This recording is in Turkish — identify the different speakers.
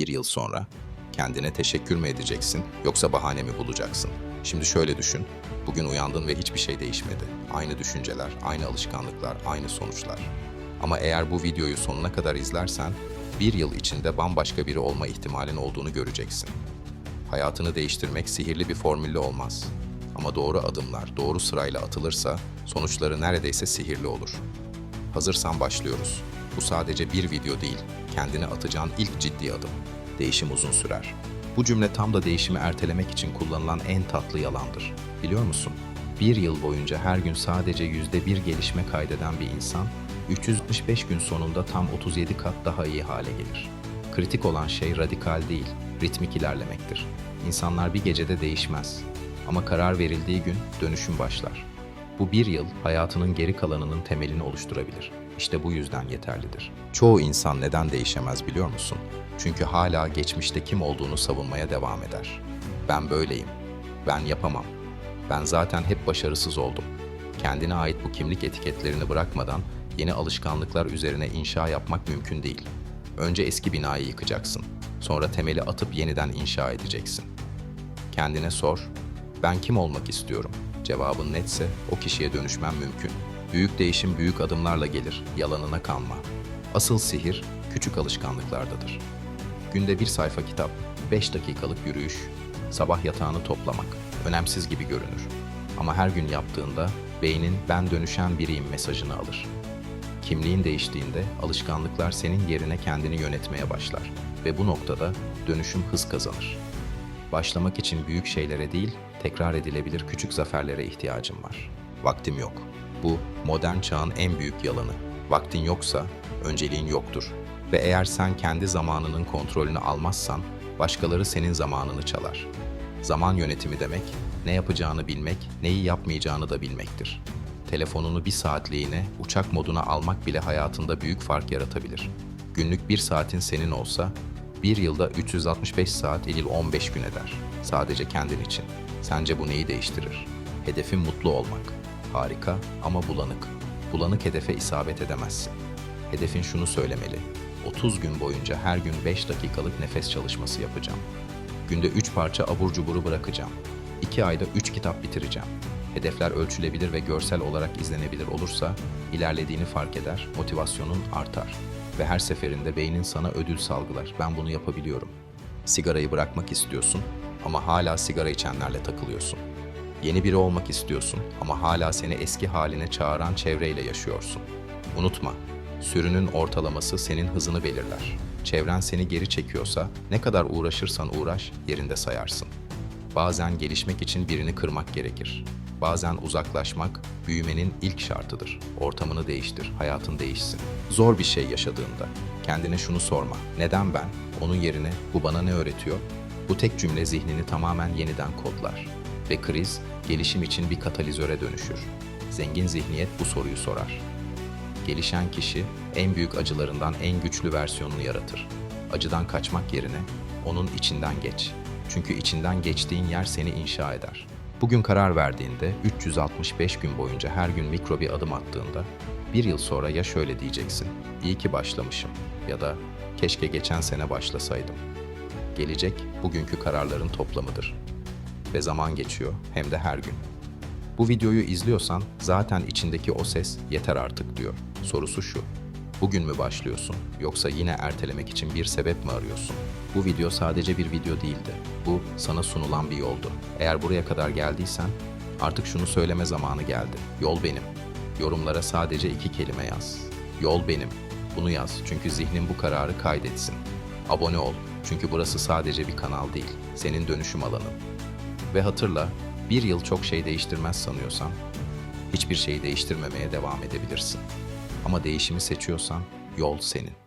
Speaker 1: Bir yıl sonra kendine teşekkür mü edeceksin yoksa bahane mi bulacaksın? Şimdi şöyle düşün. Bugün uyandın ve hiçbir şey değişmedi. Aynı düşünceler, aynı alışkanlıklar, aynı sonuçlar. Ama eğer bu videoyu sonuna kadar izlersen bir yıl içinde bambaşka biri olma ihtimalin olduğunu göreceksin. Hayatını değiştirmek sihirli bir formülle olmaz. Ama doğru adımlar doğru sırayla atılırsa sonuçları neredeyse sihirli olur. Hazırsan başlıyoruz. Bu sadece bir video değil, kendine atacağın ilk ciddi adım. Değişim uzun sürer. Bu cümle tam da değişimi ertelemek için kullanılan en tatlı yalandır. Biliyor musun? Bir yıl boyunca her gün sadece yüzde bir gelişme kaydeden bir insan, 365 gün sonunda tam 37 kat daha iyi hale gelir. Kritik olan şey radikal değil, ritmik ilerlemektir. İnsanlar bir gecede değişmez. Ama karar verildiği gün dönüşüm başlar. Bu bir yıl hayatının geri kalanının temelini oluşturabilir. İşte bu yüzden yeterlidir. Çoğu insan neden değişemez biliyor musun? Çünkü hala geçmişte kim olduğunu savunmaya devam eder. Ben böyleyim. Ben yapamam. Ben zaten hep başarısız oldum. Kendine ait bu kimlik etiketlerini bırakmadan yeni alışkanlıklar üzerine inşa yapmak mümkün değil. Önce eski binayı yıkacaksın. Sonra temeli atıp yeniden inşa edeceksin. Kendine sor, ben kim olmak istiyorum? Cevabın netse o kişiye dönüşmen mümkün. Büyük değişim büyük adımlarla gelir, yalanına kanma. Asıl sihir küçük alışkanlıklardadır. Günde bir sayfa kitap, 5 dakikalık yürüyüş, sabah yatağını toplamak önemsiz gibi görünür. Ama her gün yaptığında beynin ben dönüşen biriyim mesajını alır. Kimliğin değiştiğinde alışkanlıklar senin yerine kendini yönetmeye başlar ve bu noktada dönüşüm hız kazanır. Başlamak için büyük şeylere değil, tekrar edilebilir küçük zaferlere ihtiyacım var. Vaktim yok. Bu modern çağın en büyük yalanı. Vaktin yoksa önceliğin yoktur. Ve eğer sen kendi zamanının kontrolünü almazsan başkaları senin zamanını çalar. Zaman yönetimi demek ne yapacağını bilmek, neyi yapmayacağını da bilmektir. Telefonunu bir saatliğine uçak moduna almak bile hayatında büyük fark yaratabilir. Günlük bir saatin senin olsa bir yılda 365 saat il 15 gün eder. Sadece kendin için. Sence bu neyi değiştirir? Hedefin mutlu olmak. Harika ama bulanık. Bulanık hedefe isabet edemezsin. Hedefin şunu söylemeli. 30 gün boyunca her gün 5 dakikalık nefes çalışması yapacağım. Günde 3 parça abur cuburu bırakacağım. 2 ayda 3 kitap bitireceğim. Hedefler ölçülebilir ve görsel olarak izlenebilir olursa ilerlediğini fark eder, motivasyonun artar ve her seferinde beynin sana ödül salgılar. Ben bunu yapabiliyorum. Sigarayı bırakmak istiyorsun ama hala sigara içenlerle takılıyorsun. Yeni biri olmak istiyorsun ama hala seni eski haline çağıran çevreyle yaşıyorsun. Unutma, sürünün ortalaması senin hızını belirler. Çevren seni geri çekiyorsa ne kadar uğraşırsan uğraş yerinde sayarsın. Bazen gelişmek için birini kırmak gerekir. Bazen uzaklaşmak büyümenin ilk şartıdır. Ortamını değiştir, hayatın değişsin. Zor bir şey yaşadığında kendine şunu sorma. Neden ben? Onun yerine bu bana ne öğretiyor? Bu tek cümle zihnini tamamen yeniden kodlar. Ve kriz gelişim için bir katalizöre dönüşür. Zengin zihniyet bu soruyu sorar. Gelişen kişi en büyük acılarından en güçlü versiyonunu yaratır. Acıdan kaçmak yerine onun içinden geç. Çünkü içinden geçtiğin yer seni inşa eder. Bugün karar verdiğinde 365 gün boyunca her gün mikro bir adım attığında bir yıl sonra ya şöyle diyeceksin. İyi ki başlamışım ya da keşke geçen sene başlasaydım. Gelecek bugünkü kararların toplamıdır. Ve zaman geçiyor hem de her gün. Bu videoyu izliyorsan zaten içindeki o ses yeter artık diyor. Sorusu şu. Bugün mü başlıyorsun yoksa yine ertelemek için bir sebep mi arıyorsun? Bu video sadece bir video değildi. Bu sana sunulan bir yoldu. Eğer buraya kadar geldiysen artık şunu söyleme zamanı geldi. Yol benim. Yorumlara sadece iki kelime yaz. Yol benim. Bunu yaz çünkü zihnin bu kararı kaydetsin. Abone ol çünkü burası sadece bir kanal değil. Senin dönüşüm alanın. Ve hatırla, bir yıl çok şey değiştirmez sanıyorsan, hiçbir şeyi değiştirmemeye devam edebilirsin. Ama değişimi seçiyorsan, yol senin.